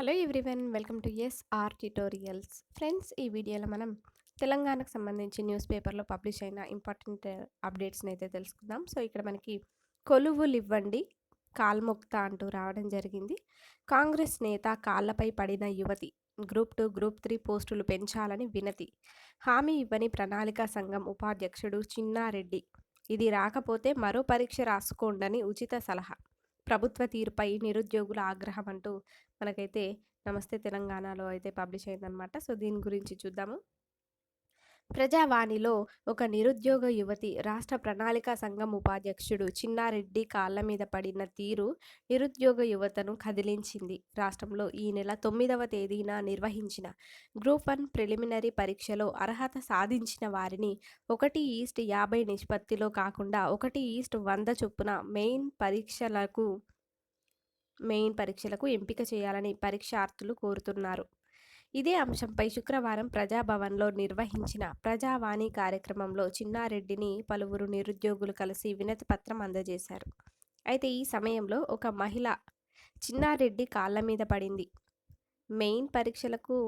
Hello everyone welcome to S R tutorials. Friends ఈ వీడియోలో మనం తెలంగాణకు సంబంధించి న్యూస్ పేపర్లో పబ్లిష్ అయిన ఇంపార్టెంట్ అప్డేట్స్ని అయితే తెలుసుకుందాం. సో ఇక్కడ మనకి కొలువులు ఇవ్వండి కాల్ముక్త అంటూ రావడం జరిగింది. కాంగ్రెస్ నేత కాళ్ళపై పడిన యువతి గ్రూప్ టూ గ్రూప్ త్రీ పోస్టులు పెంచాలని వినతి. హామీ ఇవ్వని ప్రణాళిక సంఘం ఉపాధ్యక్షుడు చిన్నారెడ్డి. ఇది రాకపోతే మరో పరీక్ష రాసుకోండని ఉచిత సలహా. ప్రభుత్వ తీరుపై నిరుద్యోగుల ఆగ్రహం అంటూ మనకైతే నమస్తే తెలంగాణలో అయితే పబ్లిష్ అయిందనమాట సో దీని గురించి చూద్దాము. ప్రజావాణిలో ఒక నిరుద్యోగ యువతి రాష్ట్ర ప్రణాళిక సంఘం ఉపాధ్యక్షుడు చిన్నారెడ్డి కాళ్ళ మీద పడిన తీరు నిరుద్యోగ యువతను కదిలించింది. రాష్ట్రంలో ఈ నెల తొమ్మిదవ తేదీన నిర్వహించిన గ్రూప్ వన్ ప్రిలిమినరీ పరీక్షలో అర్హత సాధించిన వారిని ఒకటి ఈస్ట్ యాభై నిష్పత్తిలో కాకుండా ఒకటి ఈస్ట్ వంద చొప్పున మెయిన్ పరీక్షలకు మెయిన్ పరీక్షలకు ఎంపిక చేయాలని పరీక్షార్థులు కోరుతున్నారు. ఇదే అంశంపై శుక్రవారం ప్రజాభవన్లో నిర్వహించిన ప్రజావాణి కార్యక్రమంలో చిన్నారెడ్డిని పలువురు నిరుద్యోగులు కలిసి వినతి పత్రం అందజేశారు. అయితే ఈ సమయంలో ఒక మహిళ చిన్నారెడ్డి కాళ్ళ మీద పడింది. మెయిన్ పరీక్షలకు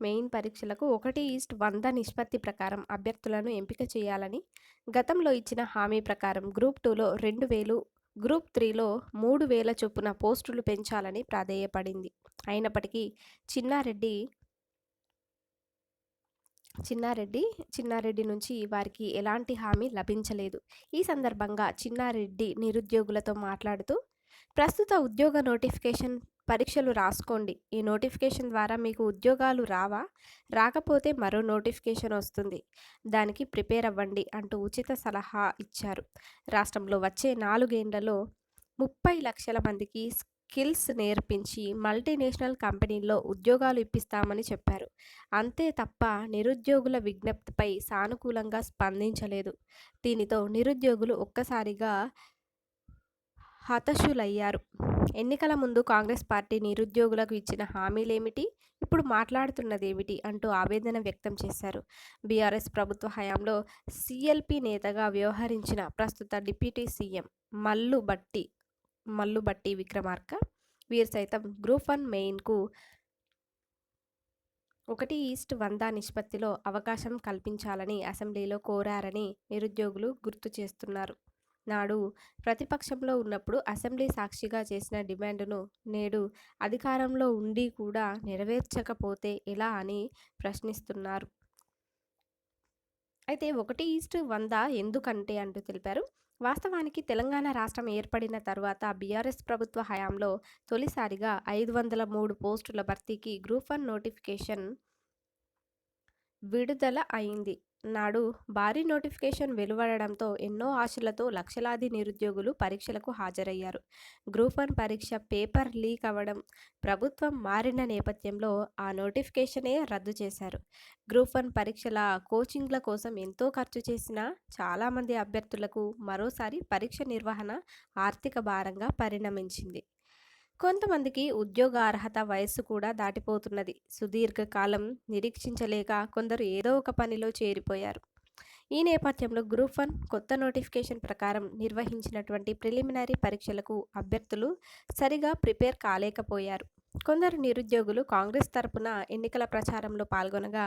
మెయిన్ పరీక్షలకు ఒకటి ఈస్ట్ వంద నిష్పత్తి ప్రకారం అభ్యర్థులను ఎంపిక చేయాలని గతంలో ఇచ్చిన హామీ ప్రకారం గ్రూప్ టూలో రెండు వేలు గ్రూప్ త్రీలో మూడు వేల చొప్పున పోస్టులు పెంచాలని ప్రాధేయపడింది. అయినప్పటికీ చిన్నారెడ్డి చిన్నారెడ్డి చిన్నారెడ్డి నుంచి వారికి ఎలాంటి హామీ లభించలేదు. ఈ సందర్భంగా చిన్నారెడ్డి నిరుద్యోగులతో మాట్లాడుతూ ప్రస్తుత ఉద్యోగ నోటిఫికేషన్ పరీక్షలు రాసుకోండి. ఈ నోటిఫికేషన్ ద్వారా మీకు ఉద్యోగాలు రావా? రాకపోతే మరో నోటిఫికేషన్ వస్తుంది. దానికి ప్రిపేర్ అవ్వండి అంటూ ఉచిత సలహా ఇచ్చారు. రాష్ట్రంలో వచ్చే నాలుగేండ్లలో ముప్పై లక్షల మందికి స్కిల్స్ నేర్పించి మల్టీనేషనల్ కంపెనీల్లో ఉద్యోగాలు ఇప్పిస్తామని చెప్పారు. అంతే తప్ప నిరుద్యోగుల విజ్ఞప్తిపై సానుకూలంగా స్పందించలేదు. దీనితో నిరుద్యోగులు ఒక్కసారిగా హతశులయ్యారు. ఎన్నికల ముందు కాంగ్రెస్ పార్టీ నిరుద్యోగులకు ఇచ్చిన హామీలేమిటి? ఇప్పుడు మాట్లాడుతున్నదేమిటి? అంటూ ఆవేదన వ్యక్తం చేశారు. బీఆర్ఎస్ ప్రభుత్వ హయాంలో సిఎల్పి నేతగా వ్యవహరించిన ప్రస్తుత డిప్యూటీ సీఎం మల్లు బట్టి మల్లు బట్టి విక్రమార్క వీరు సైతం గ్రూప్ వన్ మెయిన్కు ఒకటి ఈస్ట్ వంద నిష్పత్తిలో అవకాశం కల్పించాలని అసెంబ్లీలో కోరారని నిరుద్యోగులు గుర్తు చేస్తున్నారు. నాడు ప్రతిపక్షంలో ఉన్నప్పుడు అసెంబ్లీ సాక్షిగా చేసిన డిమాండ్ను నేడు అధికారంలో ఉండి కూడా నెరవేర్చకపోతే ఎలా అని ప్రశ్నిస్తున్నారు. అయితే ఒకటి ఈస్ట్ వంద ఎందుకంటే అంటూ తెలిపారు. వాస్తవానికి తెలంగాణ రాష్ట్రం ఏర్పడిన తర్వాత బీఆర్ఎస్ ప్రభుత్వ హయాంలో తొలిసారిగా ఐదు వందల మూడు పోస్టుల భర్తీకి గ్రూప్ వన్ నోటిఫికేషన్ విడుదల అయింది. నాడు భారీ నోటిఫికేషన్ వెలువడడంతో ఎన్నో ఆశలతో లక్షలాది నిరుద్యోగులు పరీక్షలకు హాజరయ్యారు. గ్రూప్ వన్ పరీక్ష పేపర్ లీక్ అవ్వడం ప్రభుత్వం మారిన నేపథ్యంలో ఆ నోటిఫికేషనే రద్దు చేశారు. గ్రూప్ వన్ పరీక్షల కోచింగ్ల కోసం ఎంతో ఖర్చు చేసిన చాలామంది అభ్యర్థులకు మరోసారి పరీక్ష నిర్వహణ ఆర్థిక భారంగా పరిణమించింది. కొంతమందికి ఉద్యోగ అర్హత వయస్సు కూడా దాటిపోతున్నది. సుదీర్ఘకాలం నిరీక్షించలేక కొందరు ఏదో ఒక పనిలో చేరిపోయారు. ఈ నేపథ్యంలో గ్రూప్ వన్ కొత్త నోటిఫికేషన్ ప్రకారం నిర్వహించినటువంటి ప్రిలిమినరీ పరీక్షలకు అభ్యర్థులు సరిగా ప్రిపేర్ కాలేకపోయారు. కొందరు నిరుద్యోగులు కాంగ్రెస్ తరపున ఎన్నికల ప్రచారంలో పాల్గొనగా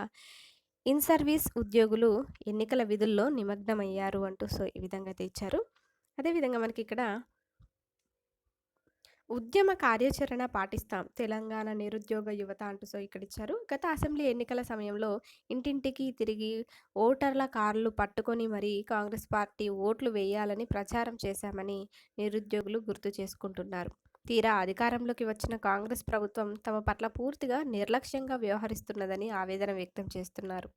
ఇన్ సర్వీస్ ఉద్యోగులు ఎన్నికల విధుల్లో నిమగ్నమయ్యారు అంటూ సో ఈ విధంగా తెచ్చారు. అదేవిధంగా మనకి ఇక్కడ ఉద్యమ కార్యాచరణ పాటిస్తాం. తెలంగాణ నిరుద్యోగ యువత అంటూ సో ఇక్కడ ఇచ్చారు గత అసెంబ్లీ ఎన్నికల సమయంలో ఇంటింటికి తిరిగి ఓటర్ల కార్లు పట్టుకొని మరీ కాంగ్రెస్ పార్టీ ఓట్లు వేయాలని ప్రచారం చేశామని నిరుద్యోగులు గుర్తు చేసుకుంటున్నారు. తీరా అధికారంలోకి వచ్చిన కాంగ్రెస్ ప్రభుత్వం తమ పట్ల పూర్తిగా నిర్లక్ష్యంగా వ్యవహరిస్తున్నదని ఆవేదన వ్యక్తం చేస్తున్నారు.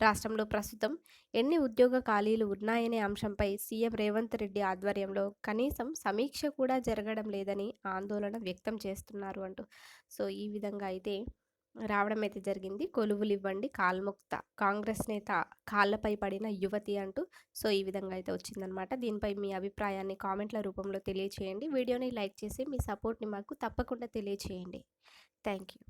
రాష్ట్రంలో ప్రస్తుతం ఎన్ని ఉద్యోగ ఖాళీలు ఉన్నాయనే అంశంపై సీఎం రేవంత్ రెడ్డి ఆధ్వర్యంలో కనీసం సమీక్ష కూడా జరగడం లేదని ఆందోళన వ్యక్తం చేస్తున్నారు అంటూ. సో ఈ విధంగా అయితే రావడం అయితే జరిగింది. కొలువులు ఇవ్వండి కాల్ముక్త. కాంగ్రెస్ నేత కాళ్ళపై పడిన యువతి అంటూ సో ఈ విధంగా అయితే వచ్చిందనమాట దీనిపై మీ అభిప్రాయాన్ని కామెంట్ల రూపంలో తెలియచేయండి. వీడియోని లైక్ చేసి మీ సపోర్ట్ని మాకు తప్పకుండా తెలియచేయండి. Thank you